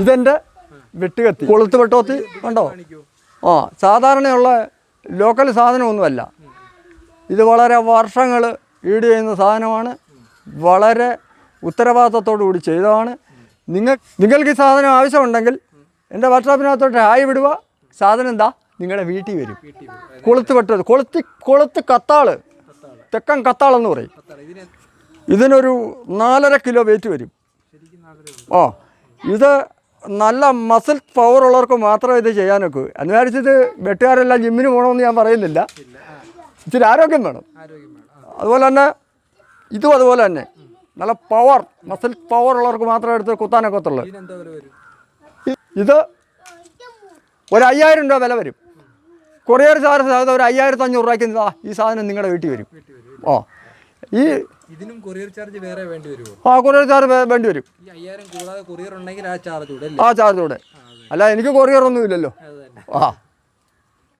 ഇതെന്റെ വെട്ടുകത്തി. കൊളുത്ത് വെട്ടോത്തി കണ്ടോ? ആ സാധാരണയുള്ള ലോക്കൽ സാധനമൊന്നുമല്ല. ഇത് വളരെ വർഷങ്ങൾ ഈട് ചെയ്യുന്ന സാധനമാണ്. വളരെ ഉത്തരവാദിത്തത്തോടു കൂടി ചെയ്തതാണ്. നിങ്ങൾ നിങ്ങൾക്ക് ഈ സാധനം ആവശ്യമുണ്ടെങ്കിൽ എന്റെ വാട്സാപ്പിനകത്തോട്ട് ഹായ് വിടുക. സാധനം എന്താ നിങ്ങളുടെ വീട്ടിൽ വരും. കൊളുത്ത് വെട്ടത് കൊളുത്തി കൊളുത്ത് കത്താൾ. തെക്കൻ കത്താളെന്ന് പറയും. ഇതിനൊരു നാലര കിലോ വെയിറ്റ് വരും. ആ ഇത് നല്ല മസിൽ പവർ ഉള്ളവർക്ക് മാത്രമേ ഇത് ചെയ്യാനൊക്കൂ. എന്ന് വിചാരിച്ചത് വെട്ടുകാരെല്ലാം ജിമ്മിന് പോകണമെന്ന് ഞാൻ പറയുന്നില്ല. ഇച്ചിരി ആരോഗ്യം വേണം. അതുപോലെ തന്നെ ഇതും അതുപോലെ തന്നെ. നല്ല പവർ മസിൽ പവർ ഉള്ളവർക്ക് മാത്രമേ എടുത്ത് കുത്താനൊക്കെ ഒത്തുള്ളൂ ഇത് ഒരു അയ്യായിരം രൂപ വില വരും. കൊറിയർ ചാർജ് അത് ഒരു അയ്യായിരത്തി അഞ്ഞൂറ് രൂപയ്ക്ക് ഈ സാധനം നിങ്ങളുടെ വീട്ടിൽ വരും. ആ. ഈ ഇതിനും കൊറിയർ ചാർജ് വേറെ വേണ്ടി വരുമോ? ആ കൊറിയർ ചാർജ് വേണ്ടി വരും. ഈ അയ്യായിരം കൂടാതെ കൊറിയർ ഉണ്ടെങ്കിൽ ആ ചാർജ് കൂടെ ആ ചാർജ് കൂടെ. അല്ല എനിക്ക് കൊറിയർ ഒന്നും ഇല്ലല്ലോ. ആ.